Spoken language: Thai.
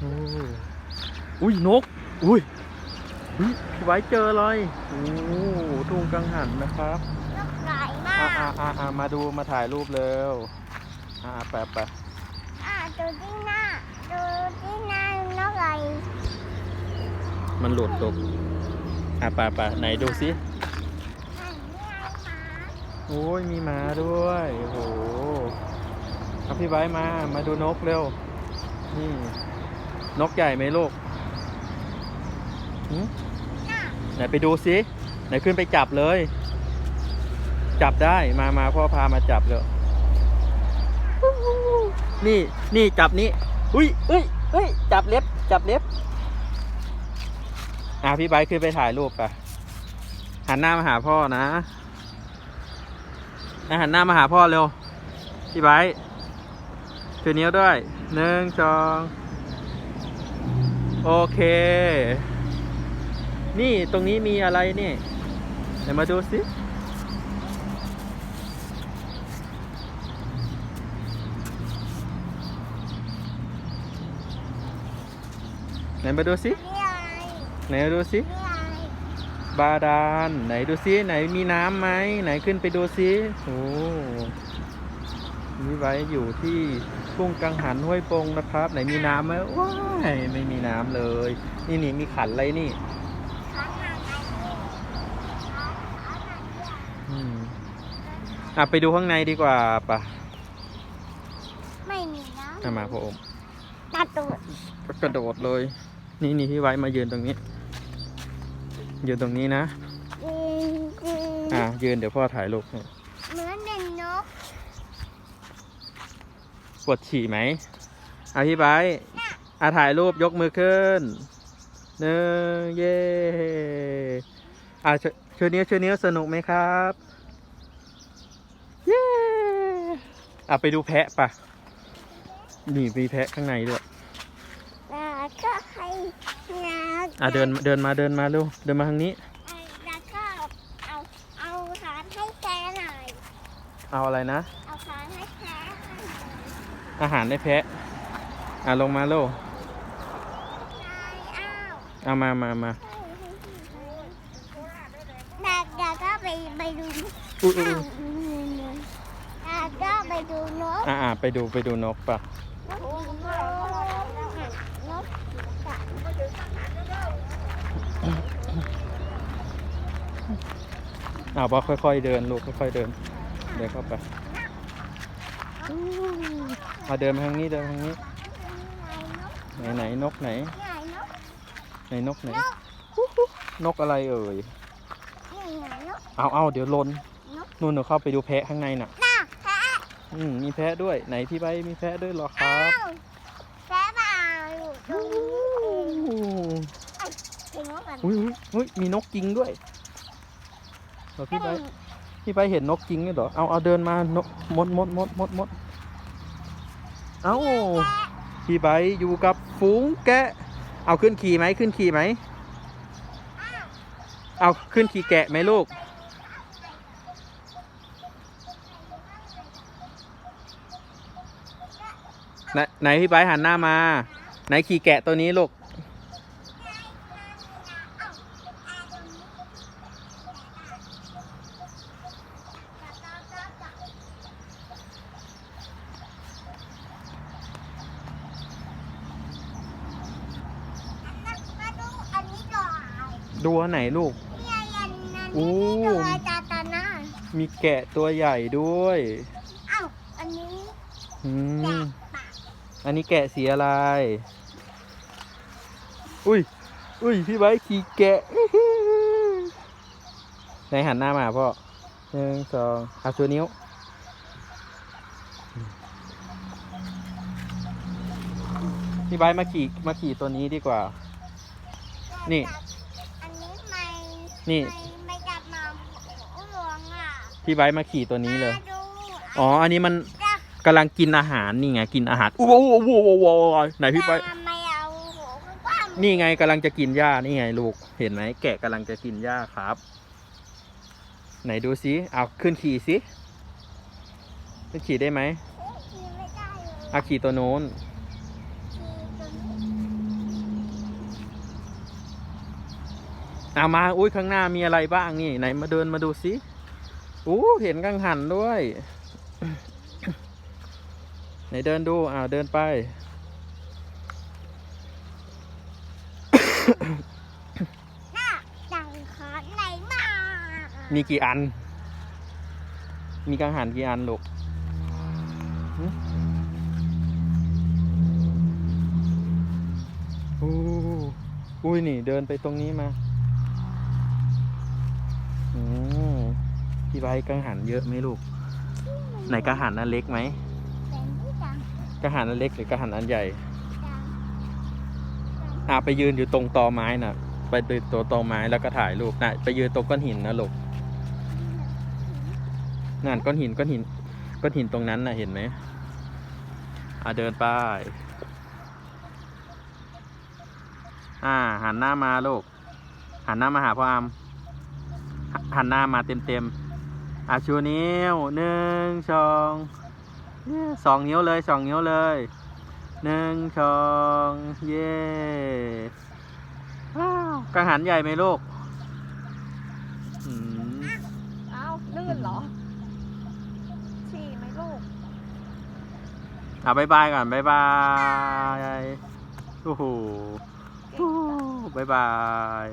โอ้อุ้ยนกอุ้ยอุ้ยพี่ไว้เจอเลยโอ้ทุ่งกังหันนะครับนกไหลมาอ่ากอ่าอ่าอ่ามาดูมาถ่ายรูปเร็วอ่าไปไปอ่าดูที่หน้าดูที่หน้านกไหลมันหลุดตกอ่าไปไปไหนดูสิอันนี้ไงหมาโอ้ยมีหมาด้วยโอ้โหเอาพี่ไว้มามาดูนกเร็วนี่ นกใหญ่ไหมลูกหืมน่ะไหนไปดูสิไหนขึ้นไปจับเลย จับได้มามาพ่อพามาจับเลยนี่นี่จับนี่อุ้ยเอ้ยเอ้ยจับเล็บ จับเล็บ อะพี่ไบร์ทขึ้นไปถ่ายรูปไปหันหน้ามาหาพ่อนะอะหันหน้ามาหาพ่อเร็ว พี่ไบร์ทถือนิ้วด้วยหนึ่งสอง โอเค นี่ตรงนี้มีอะไรนี่เดี๋ยวมาดูสิไหนมาดูสิไหนมาดูสิบาดาลไหนดูสิไหนมีน้ำไหมไหนขึ้นไปดูสิโอ้ นี่ไว้อยู่ที่ทุ่งกังหันห้วยปงนะครับ ไหนมีน้ำไหมว้ายไม่มีน้ำเลย นี่นี่มีขันอะไรนี่ขาหนังอะไรนี่ขาขาหนังเนี่ยอืมอะไปดูข้างในดีกว่าปะไม่มีนะอะมาพ่ออมตาตูดก็กระโดดเลย นี่นี่พี่ไว้มายืนตรงนี้ ยืนตรงนี้นะจริงจริงอะยืนเดี๋ยวพ่อถ่ายรูปให้ เหมือนเป็นนก ปวดฉี่ไหมอะพี่ไบร์ทอะถ่ายรูปยกมือขึ้นหนึ่งเย่อะชชูนิ้วชูนิ้วสนุกไหมครับเย่อะไปดูแพะปะนี่มีแพะข้างในด้วยแล้วก็ให้นะอะเดินเดินมาเดินมาเร็วเดินมาทางนี้แล้วก็เอาเอาขานให้แกหน่อยเอาอะไรนะ เอาขานให้แกให้หน่อย อาหารได้แพะ อะลงมาเร็วนายอ้าวเอามามามาเด็กเด็กก็ไปไปดูอุ้ยอุ้ยอ้าอุ๊วยเด็กก็ไปดูนก อะอะไปดูไปดูนกปะนกนกกะอะพอค่อยๆเดินลูกค่อยๆเดิน เดินเข้าไป มาเดินมาทางนี้เดินมาทางนี้ ไหนไหนนกไหน ไหนนกไหน นกอะไรเอ่ย เอาเอาเดี๋ยวลนนู่นเราเข้าไปดูแพะข้างในน่ะน่ะแพะอืมมีแพะด้วยไหนพี่ใบมีแพะด้วยเหรอคอ้ารับวแพะเปล่าอยู่ตรงนี้ถึงว่ากันอุ้ยอุ้ยอุ้ยมีนกจริงด้วยเหรอพี่ใบ พี่ใบเห็นนกจริงด้วยเหรอ เอาเอาเดินมานกมดมดมดมดมด เอาพี่ใบอยู่กับฝูงแกะ เอาขึ้นขี่ไหมขึ้นขี่ไหม เอาขึ้นขี่แกะไหมลูก ไหนพี่ใบหันหน้ามา ไหนขี่แกะตัวนี้ลูก มาดูอันนี้ก่อน ดูอันไหนลูกนี่ไงอันนั้นโอ้นี่ตัวจาตานามีแกะตัวใหญ่ด้วย อ้าวอันนี้อืแกะม ปากอันนี้แกะสีอะไร อุ้ย อุ้ย พี่ไบค์ขี่แกะ ไหนหันหน้ามาหาพ่อหนึ่งสองเอาชูนิ้ว พี่ไบค์มาขี่มาขี่ตัวนี้ดีกว่า นี่อันนี้ไม่ นี่ไม่ไม่จับมาอุ้หลวงอะพี่ไบค์มาขี่ตัวนี้เลย มาดูอ๋อ อันนี้มันจ้ะกำลังกินอาหารนี่ไงกินอาหารอู้วอู้วอู้วอู้วไหนพี่ไบค์ไม่เอาหัวกว้างๆนี่ไงกำลังจะกินหญ้านี่ไงลูกเห็นไหมแกะกำลังจะกินหญ้าครับ ไหนดูสิเอาขึ้นขี่สิขึ้นขี่ได้ไหมเอ๊ะขี่ไม่ได้เลยเอาขี่ตัวโน้นขี่ตัวนี้ เอามาอุ้ยข้างหน้ามีอะไรบ้างนี่ไหนมาเดินมาดูสิอู้เห็นกังหันด้วย ไหนเดินดูอ่าเดินไป หน้าดังขอไหนมามีกี่อัน มีกังหันกี่อันลูกหึอู้อุ้ยนี่เดินไปตรงนี้มาอืม พี่ใบร์กังหันเยอะไหมลูก ไหนกังหันอันเล็กไหมกังหันอันเล็กหรือกังหันอันใหญ่อะไปยืนอยู่ตรงตอไม้น่ะ ไปติดตัวตอไม้แล้วก็ถ่ายรูปน่ะไปยืนตรงก้อนหินนะลูกนั่นก้อนหินก้อนหินก้อนหินตรงนั้นน่ะเห็นไหมอะเดินไปอ่า หันหน้ามาลูก หันหน้ามาหาพ่ออามหันหน้ามาเต็มเต็ม อะชูนิ้วหนึ่งสองเนี่ยสองนิ้วเลยสองนิ้วเลยหนึ่งสองเย่ว้าวกังหันใหญ่ไหมลูกอืมอ้าวลื่นเหรอฉี่ไหมลูกอะบายบายก่อนบายบายโอ้โหเก่งจังบายบาย